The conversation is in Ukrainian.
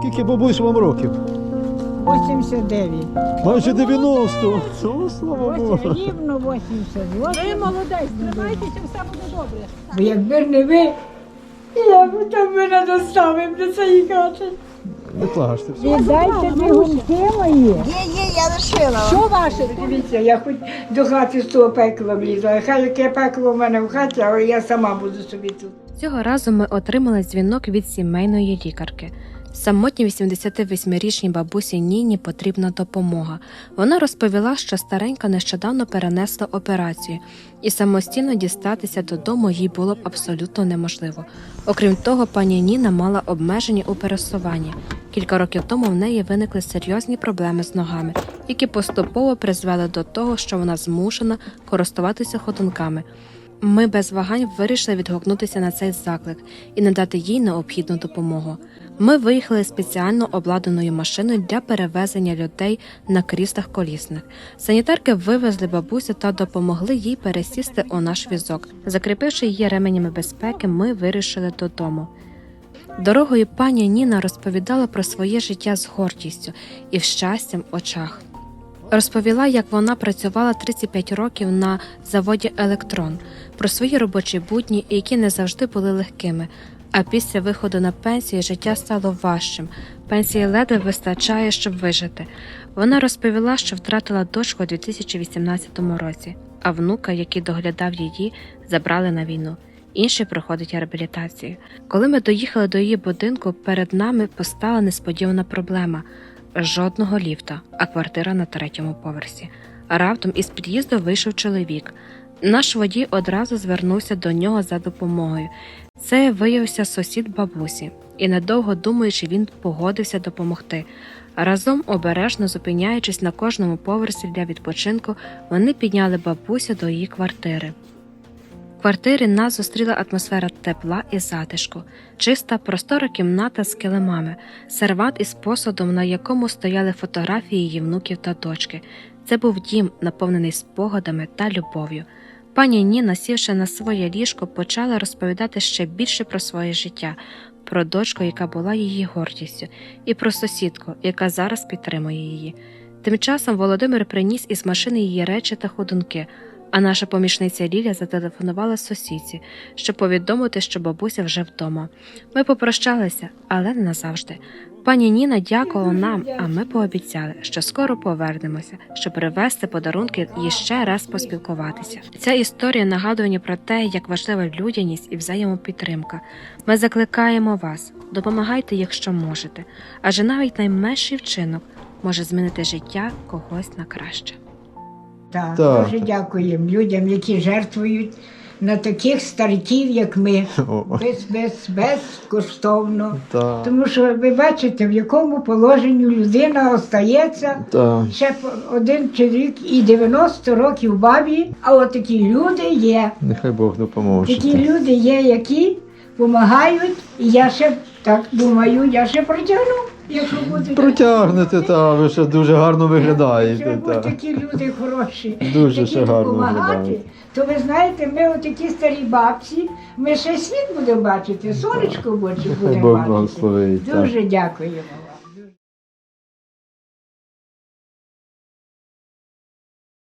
Скільки бабусь вам років? 89. Майже 90. О, слава Богу. Рівно 88. Ви молодець, тримайтеся, все буде добре. Бо якби не ви, я б там мене доставив до цієї хати. Не плачте. Віддайте двигунки мої. Є, є, я лишила. Що ваше? Дивіться, я хоч до хати з того пекла влізла. Хай яке пекло в мене в хаті, але я сама буду собі тут. Цього разу ми отримали дзвінок від сімейної лікарки. Самотній 88-річній бабусі Ніні потрібна допомога. Вона розповіла, що старенька нещодавно перенесла операцію, і самостійно дістатися додому їй було б абсолютно неможливо. Окрім того, пані Ніна мала обмеження у пересуванні. Кілька років тому в неї виникли серйозні проблеми з ногами, які поступово призвели до того, що вона змушена користуватися ходунками. Ми без вагань вирішили відгукнутися на цей заклик і надати їй необхідну допомогу. Ми виїхали спеціально обладнаною машиною для перевезення людей на кріслах колісних. Санітарки вивезли бабусю та допомогли їй пересісти у наш візок. Закріпивши її ременями безпеки, ми вирішили додому. Дорогою пані Ніна розповідала про своє життя з гордістю і щастям в очах. Розповіла, як вона працювала 35 років на заводі Електрон, про свої робочі будні, які не завжди були легкими. А після виходу на пенсію життя стало важчим. Пенсії ледве вистачає, щоб вижити. Вона розповіла, що втратила дочку у 2018 році, а внука, який доглядав її, забрали на війну. Інший проходить реабілітацію. Коли ми доїхали до її будинку, перед нами постала несподівана проблема жодного ліфта, а квартира на третьому поверсі. Раптом із під'їзду вийшов чоловік. Наш водій одразу звернувся до нього за допомогою. Це виявився сусід бабусі, і недовго думаючи, він погодився допомогти. Разом, обережно зупиняючись на кожному поверсі для відпочинку, вони підняли бабусю до її квартири. В квартирі нас зустріла атмосфера тепла і затишку, чиста простора кімната з килимами, сервант із посудом, на якому стояли фотографії її внуків та дочки. Це був дім, наповнений спогадами та любов'ю. Пані Ніна, сівши на своє ліжко, почала розповідати ще більше про своє життя, про дочку, яка була її гордістю, і про сусідку, яка зараз підтримує її. Тим часом Володимир приніс із машини її речі та ходунки, а наша помічниця Ліля зателефонувала сусідці, щоб повідомити, що бабуся вже вдома. Ми попрощалися, але не назавжди. Пані Ніна дякувала нам, а ми пообіцяли, що скоро повернемося, щоб привезти подарунки і ще раз поспілкуватися. Ця історія нагадує про те, як важлива людяність і взаємопідтримка. Ми закликаємо вас, допомагайте, якщо можете, адже навіть найменший вчинок може змінити життя когось на краще. Так, Так. дуже дякуємо людям, які жертвують на таких стариків, як ми, О, без, без, безкоштовно. так. Тому що ви бачите, в якому положенні людина остається. Так. Ще по- один чоловік і 90 років бабі, а от такі люди є. Нехай Бог допоможе. Такі люди є, які допомагають. І я ще так думаю, я ще протягну, якщо буде. Протягнете, та ви ще дуже гарно Якщо виглядаєте. будуть такі люди хороші, Дуже ще гарно допомагати, то ви знаєте, ми отакі старі бабці, ми ще світ будемо бачити, сонечко в очі будемо Бог бачити. благословить. так. Дуже дякуємо. вам.